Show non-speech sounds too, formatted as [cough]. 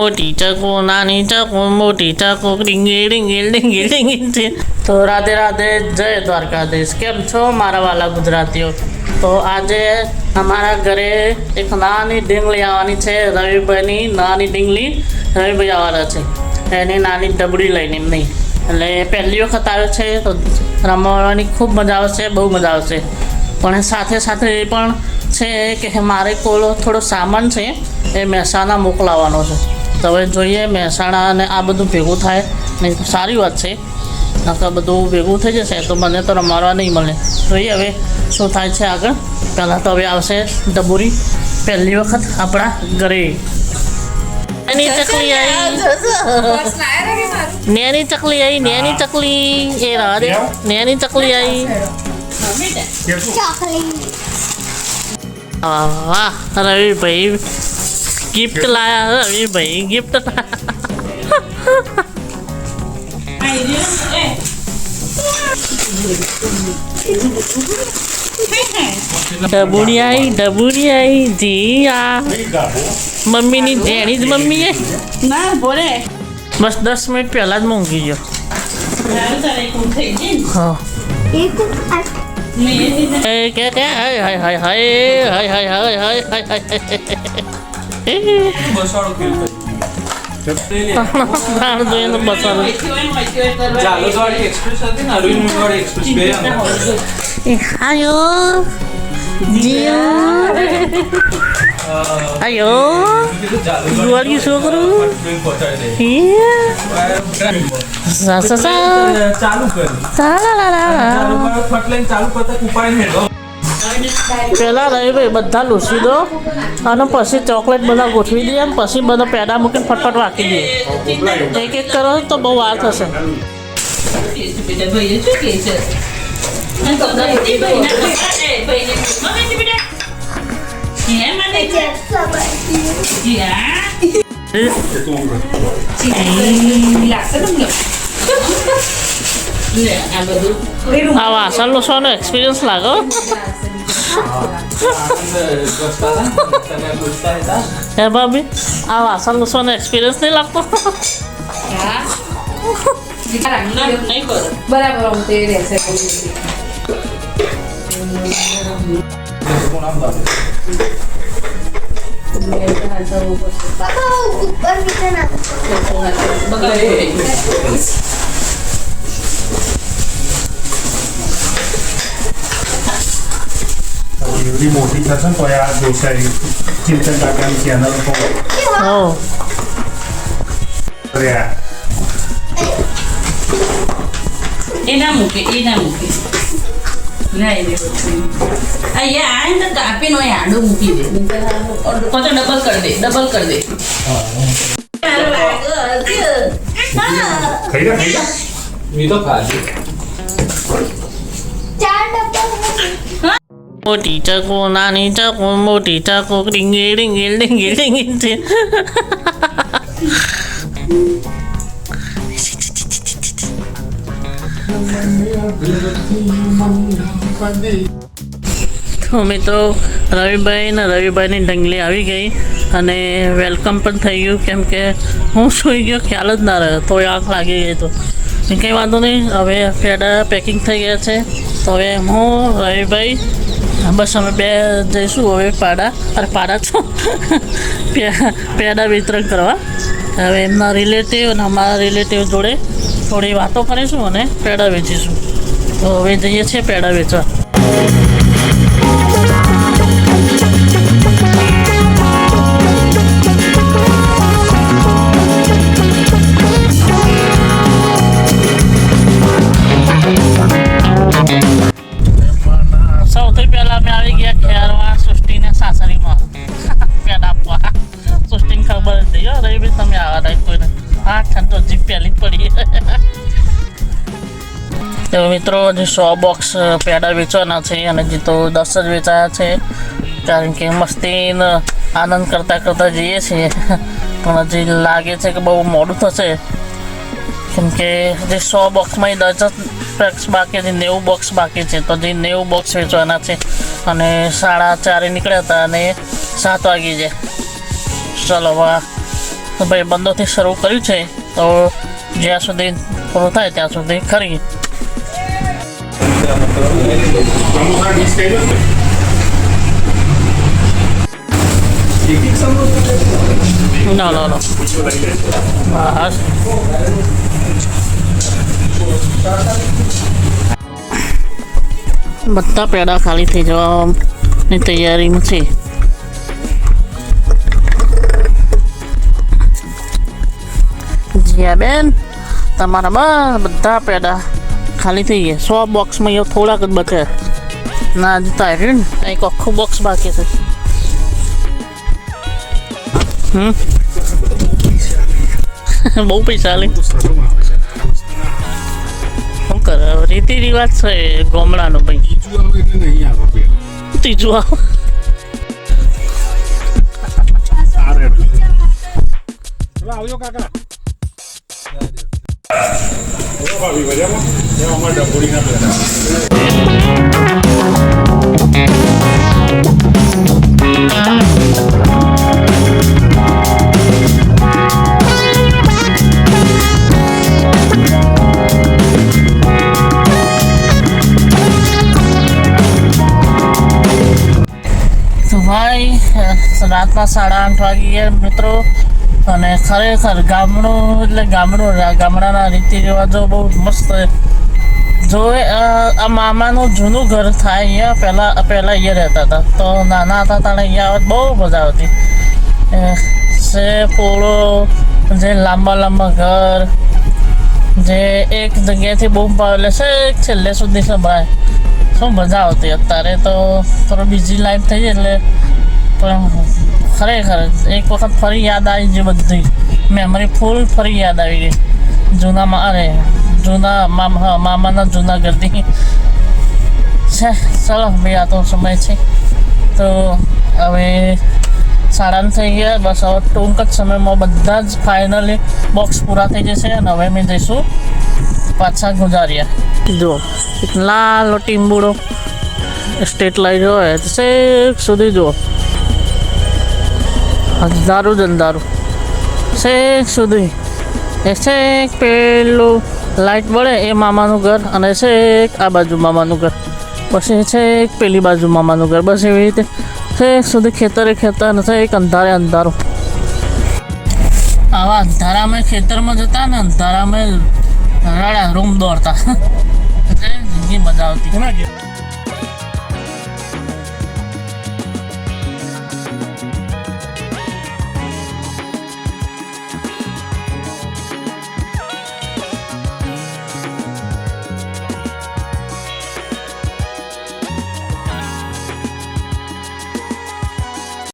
મોટી ચકો, નાની ચકો, મોટી ચકો ડીંગી ડીંગી ડીંગી ડીંગી તો રાધે રાધે, જય દ્વારકાધીશ. કેમ છો મારા વાલા ગુજરાતીઓ? તો આજે અમારા ઘરે એક નાની ડીંગલી આવવાની છે, રવિભાઈની નાની ડીંગલી રવિભાઈ આવવાના છે. એની નાની ડબડી લઈને એમની. એટલે પહેલી વખત આવ્યો છે, તો રમવાની ખૂબ મજા આવશે, બહુ મજા આવશે. પણ સાથે સાથે એ પણ છે કે મારે કોલો થોડો સામાન છે એ મહેસાણા મોકલાવાનો છે. તો હવે જોઈએ મહેસાણા અને આ બધું ભેગું થાય ને સારી વાત છે. નકર બધું ભેગું થઈ જશે તો મને તો રમાડવા નહીં મળે. જોઈએ હવે શું થાય છે આગળ. પહેલાં તો હવે આવશે ડબુરી પહેલી વખત આપણા ઘરે. એની ચકલી આવી નેની ચકલી આવી નેની ચકલી. એ રાહ દે નેની ચકલી આવી रवि भाई गिफ्ट लाया रवि भाई गिफ्ट डबूनी आई डबूनी आई जी आ। मम्मी नी देनी मम्मी है। ना बोले। बस दस मिनट पहला मंगी जो हाँ। एक એ કે કે હાય હાય હાય હાય હાય હાય હાય હાય હાય હાય બસાડો જીયા અયો જુવાળી છોકરું ચાલુ ચાલુ પેલા રહી ભાઈ બધા લૂસી દો અને પછી ચોકલેટ બધા ગોઠવી દઈએ અને પછી બધા પેડા મૂકીને ફટફટ વાકી દઈએ એક એક કરો તો બહુ વાર થશે આ વાસણ લૂસવાનો એક્સપિરિયન્સ લાગો હે ભાભી આ વાસણ લૂસવાનો એક્સપિરિયન્સ નહીં લાગતો બરાબર હું તે રહેશે Ina mungkin, ina mungkin. મૂકે એના મૂકે નહીં રે અહીંયા આ ને આડો મૂકી દે. પાછો ડબલ કરી દે ડબલ કરી દે. ખાઈ જા ખાઈ જા. મેં તો ખાધી મોટી ચકો નાની ચકો મોટી ચકો ડીંગી ડીંગી ડીંગી ડીંગી છે તો રવિભાઈ ને રવિભાઈની ડંગલી આવી ગઈ અને વેલકમ પણ થઈ ગયું, કેમ કે હું સૂઈ ગયો, ખ્યાલ જ ના રહ્યો તો આંખ લાગી ગઈ તો. કંઈ વાંધો નહીં. હવે પેડા પેકિંગ થઈ ગયા છે. તો હવે હું, રવિભાઈ, બસ અમે બે જઈશું હવે પાડા. અરે પાડા છો [laughs] પેડા વિતરણ કરવા. હવે એમના રિલેટિવ અને અમારા રિલેટિવ જોડે થોડી વાતો કરીશું અને પેડા વેચીશું. તો હવે જઈએ છીએ પેડા વેચવા. હા ઠંડો જીપ પહેલી જ પડી તો મિત્રો હજી સો બોક્સ પેડા વેચવાના છે અને જે તો દસ જ વેચાયા છે, કારણ કે મસ્તી આનંદ કરતાં કરતાં જઈએ છીએ. પણ હજી લાગે છે કે બહુ મોડું થશે. કેમ કે જે સો બોક્સમાં દસ જ પેક્સ બાકી છે, નેવું બોક્સ બાકી છે, તો જે નેવું બોક્સ વેચવાના છે અને સાડા ચારે નીકળ્યા હતા અને સાત વાગી જાય ચલો વા તો ભાઈ બંધોથી શરૂ કર્યું છે, તો જ્યાં સુધી પૂરું થાય ત્યાં સુધી ના. બસ. બધા પેડા ખાલી થઈ જવાની તૈયારીમાં છે. જીયા બેન તમારા બસ બધા પેડા ખાલી થઈ ગયા સો બોક્સમાં એ થોડાક જ બચે ના જતા આવ્યું ને એક આખું બોક્સ બાકી છે હમ બહુ પૈસા લે શું કરે રીતિ રિવાજ છે ગોમડાનો ભાઈ ત્રીજું આવ આવજો કાકા ભાભી મજામાં જેમ અમારા ડબોડીના રાતના સાડા આઠ વાગી ગયા મિત્રો અને ખરેખર ગામડું, એટલે ગામડું ગામડાના રીતિ રિવાજો બહુ મસ્ત જો આ મામાનું જૂનું ઘર થાય અહીંયા, પહેલાં પહેલાં અહીંયા રહેતા હતા. તો નાના હતા ત્યારે અહીંયા આવત બહુ મજા આવતી. છે પોળો, જે લાંબા લાંબા ઘર, જે એક જગ્યાએથી બૂમ પાડે છે છેલ્લે સુધી સંભળાય. શું મજા આવતી અત્યારે તો, થોડો બીજી લાઈફ થઈ એટલે, પણ ખરેખર એક વખત ફરી યાદ આવી ગઈ બધી. મેમરી ફૂલ ફરી યાદ આવી ગઈ. જૂનામાં અરે, જૂના મામા મામાના જૂના ઘરની. છે, ચલો, ભાઈ, આ તો સમય છે. તો હવે સાડા થઈ ગયા. બસ હવે ટૂંક જ સમયમાં બધા જ ફાઇનલી બોક્સ પૂરા થઈ જશે અને હવે અમે જઈશું પાછા ગુજારીયા જુઓ એક લાલ ટીમ્બુડો સ્ટેટ લાઈટ હોય, તો છેક સુધી જુઓ. અંધારું જ અંધારું. છેક સુધી. એ છેક પેલું લાઈટ વળે એ મામાનું ઘર અને છેક આ બાજુ મામાનું ઘર. પછી છેક પેલી બાજુ મામાનું ઘર. બસ એવી રીતે છેક સુધી ખેતરે ખેતર અને છેક અંધારે અંધારું. આવા અંધારામાં ખેતરમાં જતા ને અંધારામાં રડા રૂમ દોડતા. [laughs] એટલે જિંદગી મજા આવતી?